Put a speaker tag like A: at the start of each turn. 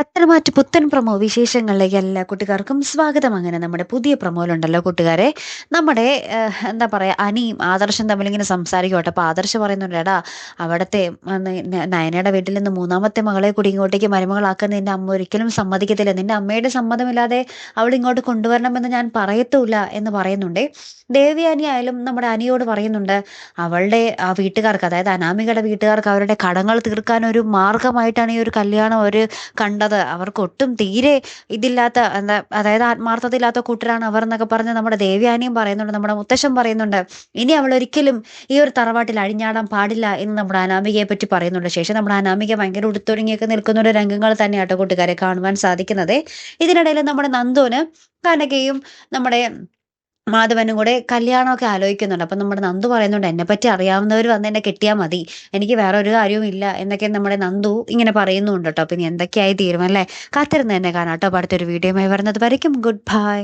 A: പത്തനംമാറ്റ് പുത്തൻ പ്രമോ വിശേഷങ്ങളിലേക്ക് എല്ലാ കൂട്ടുകാർക്കും സ്വാഗതം. അങ്ങനെ നമ്മുടെ പുതിയ പ്രമോയിലുണ്ടല്ലോ കൂട്ടുകാരെ. നമ്മുടെ എന്താ പറയുക അനിയും ആദർശം തമ്മിലിങ്ങനെ സംസാരിക്കോട്ടെ അപ്പോൾ ആദർശ് പറയുന്നുണ്ടേടാ അവിടുത്തെ നയനയുടെ വീട്ടിൽ നിന്ന് മൂന്നാമത്തെ മകളെ കൂടി ഇങ്ങോട്ടേക്ക് മരുമകളാക്കാൻ നിന്റെ അമ്മ ഒരിക്കലും സമ്മതിക്കത്തില്ല. നിന്റെ അമ്മയുടെ സമ്മതമില്ലാതെ അവൾ ഇങ്ങോട്ട് കൊണ്ടുവരണമെന്ന് ഞാൻ പറയത്തുമില്ല എന്ന് പറയുന്നുണ്ട്. ദേവി അനി ആയാലും നമ്മുടെ അനിയോട് പറയുന്നുണ്ട് അവളുടെ ആ വീട്ടുകാർക്ക് അതായത് അനാമികയുടെ വീട്ടുകാർക്ക് അവരുടെ കടങ്ങൾ തീർക്കാൻ ഒരു മാർഗമായിട്ടാണ് ഈ ഒരു കല്യാണം അവർ കണ്ടത്. അവർക്ക് ഒട്ടും തീരെ ഇതില്ലാത്ത എന്താ അതായത് ആത്മാർത്ഥത ഇല്ലാത്ത കൂട്ടരാണ് അവർ എന്നൊക്കെ പറഞ്ഞ് നമ്മുടെ ദേവ്യാനിയും പറയുന്നുണ്ട് നമ്മുടെ മുത്തശ്ശൻ പറയുന്നുണ്ട്. ഇനി അവൾ ഒരിക്കലും ഈ ഒരു തറവാട്ടിൽ അഴിഞ്ഞാടാൻ പാടില്ല എന്ന് നമ്മുടെ അനാമികയെ പറ്റി പറയുന്നുണ്ട്. ശേഷം നമ്മുടെ അനാമിക ഭയങ്കര ഉടുത്തൊരുങ്ങിയൊക്കെ നിൽക്കുന്ന ഒരു രംഗങ്ങൾ തന്നെയാട്ടോ കൂട്ടുകാരെ കാണുവാൻ സാധിക്കുന്നത്. ഇതിനിടയിൽ നമ്മുടെ നന്ദുവിന് കനകയും നമ്മുടെ മാധവനും കൂടെ കല്യാണമൊക്കെ ആലോചിക്കുന്നുണ്ട്. അപ്പം നമ്മുടെ നന്ദു പറയുന്നുണ്ട് എന്നെ പറ്റി അറിയാവുന്നവർ വന്ന് എന്നെ കെട്ടിയാൽ മതി. എനിക്ക് വേറെ ഒരു കാര്യവും ഇല്ല എന്നൊക്കെ നമ്മുടെ നന്ദു ഇങ്ങനെ പറയുന്നുണ്ട് കേട്ടോ. പിന്നെ എന്തൊക്കെയായി തീരുമാനം അല്ലേ? കാത്തിരുന്ന് തന്നെ കാണാം കേട്ടോ. അടുത്തൊരു വീഡിയോയുമായി വരുന്നത് വരയ്ക്കും. Good bye